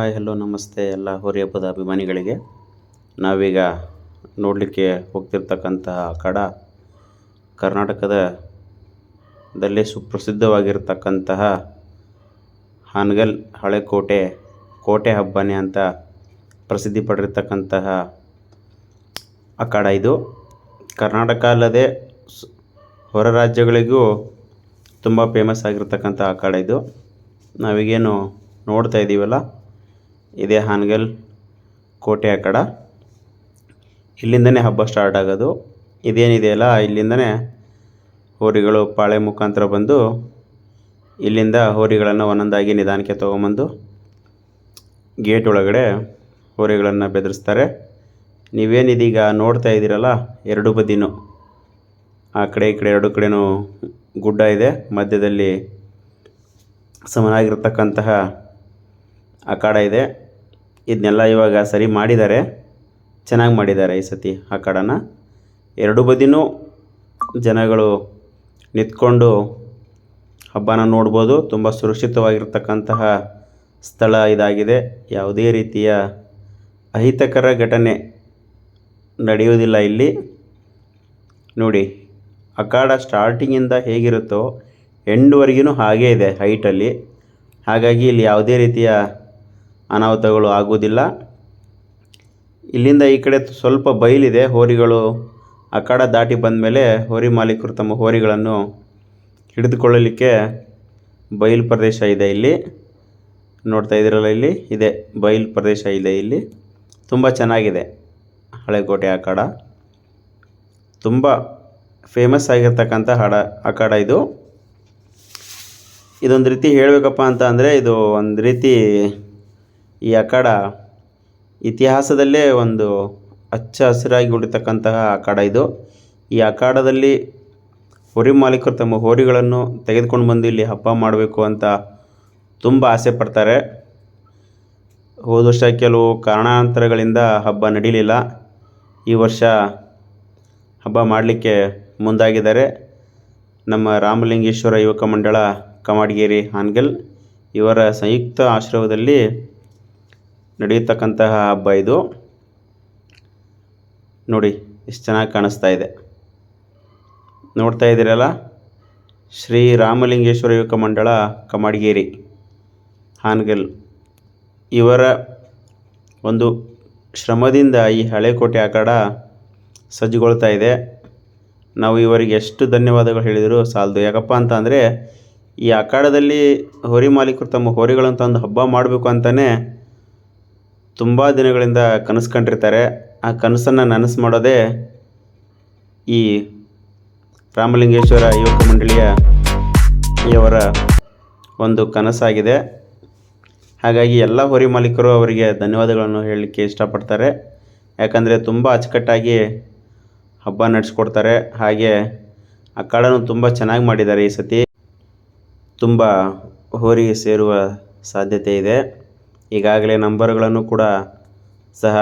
Hi, hello, ನಮಸ್ತೆ ಎಲ್ಲ ಹೋರಿ ಹಬ್ಬದ ಅಭಿಮಾನಿಗಳಿಗೆ. ನಾವೀಗ ನೋಡಲಿಕ್ಕೆ ಹೋಗ್ತಿರ್ತಕ್ಕಂತಹ ಕಡ ಕರ್ನಾಟಕದ ದಲ್ಲೇ ಸುಪ್ರಸಿದ್ಧವಾಗಿರ್ತಕ್ಕಂತಹ ಹಾನಗಲ್ ಹಳೆಕೋಟೆ, ಕೋಟೆ ಹಬ್ಬನೇ ಅಂತ ಪ್ರಸಿದ್ಧಿ ಪಡೆದಿರ್ತಕ್ಕಂತಹ ಅಖಾಡ ಇದು. ಕರ್ನಾಟಕ ಅಲ್ಲದೆ ಹೊರ ರಾಜ್ಯಗಳಿಗೂ ತುಂಬ ಫೇಮಸ್ ಆಗಿರ್ತಕ್ಕಂಥ ಅಖಾಡ ಇದು. ನಾವೀಗೇನು ನೋಡ್ತಾ ಇದ್ದೀವಲ್ಲ ಇದೇ ಹಾನಗಲ್ ಕೋಟೆ ಅಖಾಡ ಇಲ್ಲಿಂದನೇ ಹಬ್ಬ ಸ್ಟಾರ್ಟ್ ಆಗೋದು. ಇದೇನಿದೆಯಲ್ಲ ಇಲ್ಲಿಂದನೇ ಹೋರಿಗಳು ಪಾಳೆ ಮುಖಾಂತರ ಬಂದು ಇಲ್ಲಿಂದ ಹೋರಿಗಳನ್ನು ಒಂದೊಂದಾಗಿ ನಿಧಾನಕ್ಕೆ ತೊಗೊಂಬಂದು ಗೇಟ್ ಒಳಗಡೆ ಹೋರಿಗಳನ್ನು ಬೆದರಿಸ್ತಾರೆ. ನೀವೇನಿದೀಗ ನೋಡ್ತಾ ಇದ್ದೀರಲ್ಲ, ಎರಡು ಬದಿನೂ. ಆ ಕಡೆ ಈ ಕಡೆ ಎರಡು ಕಡೆನೂ ಗುಡ್ಡ ಇದೆ. ಮಧ್ಯದಲ್ಲಿ ಸಮನಾಗಿರ್ತಕ್ಕಂತಹ ಅಖಾಡ ಇದೆ. ಇದನ್ನೆಲ್ಲ ಇವಾಗ ಸರಿ ಮಾಡಿದ್ದಾರೆ ಚೆನ್ನಾಗಿ ಮಾಡಿದ್ದಾರೆ ಈ ಸತಿ ಅಖಾಡನ ಎರಡು ಬದಿನೂ ಜನಗಳು ನಿಂತ್ಕೊಂಡು ಹಬ್ಬನ ನೋಡ್ಬೋದು. ತುಂಬ ಸುರಕ್ಷಿತವಾಗಿರ್ತಕ್ಕಂತಹ ಸ್ಥಳ ಇದಾಗಿದೆ. ಯಾವುದೇ ರೀತಿಯ ಅಹಿತಕರ ಘಟನೆ ನಡೆಯುವುದಿಲ್ಲ ಇಲ್ಲಿ. ನೋಡಿ ಅಖಾಡ ಸ್ಟಾರ್ಟಿಂಗಿಂದ ಹೇಗಿರುತ್ತೋ ಎಂಡ್ವರೆಗೂ ಹಾಗೇ ಇದೆ ಹೈಟಲ್ಲಿ. ಹಾಗಾಗಿ ಇಲ್ಲಿ ಯಾವುದೇ ರೀತಿಯ ಅನಾಹುತಗಳು ಆಗುವುದಿಲ್ಲ. ಇಲ್ಲಿಂದ ಈ ಕಡೆ ಸ್ವಲ್ಪ ಬಯಲಿದೆ ಹೋರಿಗಳು. ಅಖಾಡ ದಾಟಿ ಬಂದಮೇಲೆ ಹೋರಿ ಮಾಲೀಕರು ತಮ್ಮ ಹೋರಿಗಳನ್ನು ಹಿಡಿದುಕೊಳ್ಳಲಿಕ್ಕೆ ಬಯಲು ಪ್ರದೇಶ ಇದೆ ಇಲ್ಲಿ. ನೋಡ್ತಾ ಇದ್ದೀರಲ್ಲ ಇಲ್ಲಿ? ಇದೆ, ಬಯಲು ಪ್ರದೇಶ ಇದೆ ಇಲ್ಲಿ. ತುಂಬ ಚೆನ್ನಾಗಿದೆ ಹಳೆಕೋಟೆ ಅಖಾಡ ತುಂಬ ಫೇಮಸ್ ಆಗಿರ್ತಕ್ಕಂಥ ಹಾಡ ಅಖಾಡ ಇದು. ಇದೊಂದು ರೀತಿ ಹೇಳಬೇಕಪ್ಪ ಅಂತ ಅಂದರೆ ಇದು ಒಂದು ರೀತಿ ಈ ಅಖಾಡ ಇತಿಹಾಸದಲ್ಲೇ ಒಂದು ಹಚ್ಚ ಹಸಿರಾಗಿ ಉಳಿತಕ್ಕಂತಹ ಅಖಾಡ ಇದು. ಈ ಅಖಾಡದಲ್ಲಿ ಹೋರಿ ಮಾಲೀಕರು ತಮ್ಮ ಹೋರಿಗಳನ್ನು ತೆಗೆದುಕೊಂಡು ಬಂದು ಇಲ್ಲಿ ಹಬ್ಬ ಮಾಡಬೇಕು ಅಂತ ತುಂಬ ಆಸೆ ಪಡ್ತಾರೆ. ಹೋದ ವರ್ಷ ಕೆಲವು ಕಾರಣಾಂತರಗಳಿಂದ ಹಬ್ಬ ನಡೀಲಿಲ್ಲ. ಈ ವರ್ಷ ಹಬ್ಬ ಮಾಡಲಿಕ್ಕೆ ಮುಂದಾಗಿದ್ದಾರೆ. ನಮ್ಮ ರಾಮಲಿಂಗೇಶ್ವರ ಯುವಕ ಮಂಡಳ, ಕಮಾಡಿಗೇರಿ, ಹಾನ್ಗಲ್ ಇವರ ಸಂಯುಕ್ತ ಆಶ್ರಯದಲ್ಲಿ ನಡೆಯತಕ್ಕಂತಹ ಹಬ್ಬ ಇದು. ನೋಡಿ, ಎಷ್ಟು ಚೆನ್ನಾಗಿ ಕಾಣಿಸ್ತಾ ಇದೆ. ನೋಡ್ತಾ ಇದ್ದೀರಲ್ಲ? ಶ್ರೀ ರಾಮಲಿಂಗೇಶ್ವರ ಯುವಕ ಮಂಡಳ, ಕಮಾಡಿಗೇರಿ, ಹಾನಗಲ್. ಇವರ ಒಂದು ಶ್ರಮದಿಂದ ಈ ಹಳೆಕೋಟೆ ಆಕಡ ಸಜ್ಜುಗೊಳ್ತಾ ಇದೆ. ನಾವು ಇವರಿಗೆ ಎಷ್ಟು ಧನ್ಯವಾದಗಳು ಹೇಳಿದರೂ ಸಾಲದು. ಯಾಕಪ್ಪ ಅಂತ ಅಂದರೆ ಈ ಅಖಾಡದಲ್ಲಿ ಹೋರಿ ಮಾಲೀಕರು ತಮ್ಮ ಹೋರಿಗಳನ್ನು ತಂದು ಹಬ್ಬ ಮಾಡಬೇಕು ಅಂತಲೇ ತುಂಬ ದಿನಗಳಿಂದ ಕನಸು ಕಂಡಿರ್ತಾರೆ. ಆ ಕನಸನ್ನು ನನಸು ಮಾಡೋದೇ ಈ ರಾಮಲಿಂಗೇಶ್ವರ ಯುವಕ ಮಂಡಳಿಯ ಇವರ ಒಂದು ಕನಸಾಗಿದೆ. ಹಾಗಾಗಿ ಎಲ್ಲ ಹೊರಿ ಮಾಲೀಕರು ಅವರಿಗೆ ಧನ್ಯವಾದಗಳನ್ನು ಹೇಳಲಿಕ್ಕೆ ಇಷ್ಟಪಡ್ತಾರೆ. ಯಾಕಂದರೆ ತುಂಬ ಅಚ್ಚುಕಟ್ಟಾಗಿ ಹಬ್ಬ ನಡೆಸ್ಕೊಡ್ತಾರೆ. ಹಾಗೆ ಅಖಾಡನೂ ತುಂಬ ಚೆನ್ನಾಗಿ ಮಾಡಿದ್ದಾರೆ ಈ ಸತಿ. ತುಂಬ ಹೋರಿಗೆ ಸೇರುವ ಸಾಧ್ಯತೆ ಇದೆ. ಈಗಾಗಲೇ ನಂಬರ್ಗಳನ್ನು ಕೂಡ ಸಹ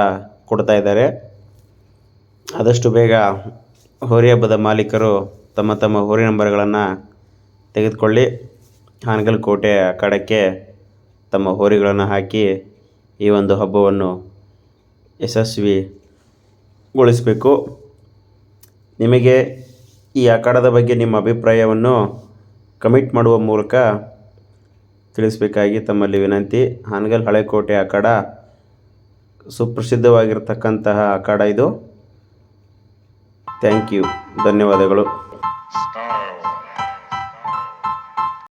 ಕೊಡ್ತಾ ಇದ್ದಾರೆ. ಆದಷ್ಟು ಬೇಗ ಹೋರಿ ಹಬ್ಬದ ಮಾಲೀಕರು ತಮ್ಮ ತಮ್ಮ ಹೋರಿ ನಂಬರ್ಗಳನ್ನು ತೆಗೆದುಕೊಳ್ಳಿ. ಹಾನಗಲ್ ಕೋಟೆ ಕಡಕ್ಕೆ ತಮ್ಮ ಹೋರಿಗಳನ್ನು ಹಾಕಿ ಈ ಒಂದು ಹಬ್ಬವನ್ನು ಯಶಸ್ವಿಗೊಳಿಸಬೇಕು. ನಿಮಗೆ ಈ ಅಖಾಡದ ಬಗ್ಗೆ ನಿಮ್ಮ ಅಭಿಪ್ರಾಯವನ್ನು ಕಮೆಂಟ್ ಮಾಡುವ ಮೂಲಕ ತಿಳಿಸಬೇಕಾಗಿ ತಮ್ಮಲ್ಲಿ ವಿನಂತಿ. ಹಾನಗಲ್ ಹಳೆಕೋಟೆ ಅಖಾಡ ಸುಪ್ರಸಿದ್ಧವಾಗಿರ್ತಕ್ಕಂತಹ ಅಖಾಡ ಇದು. ಥ್ಯಾಂಕ್ ಯು ಧನ್ಯವಾದಗಳು.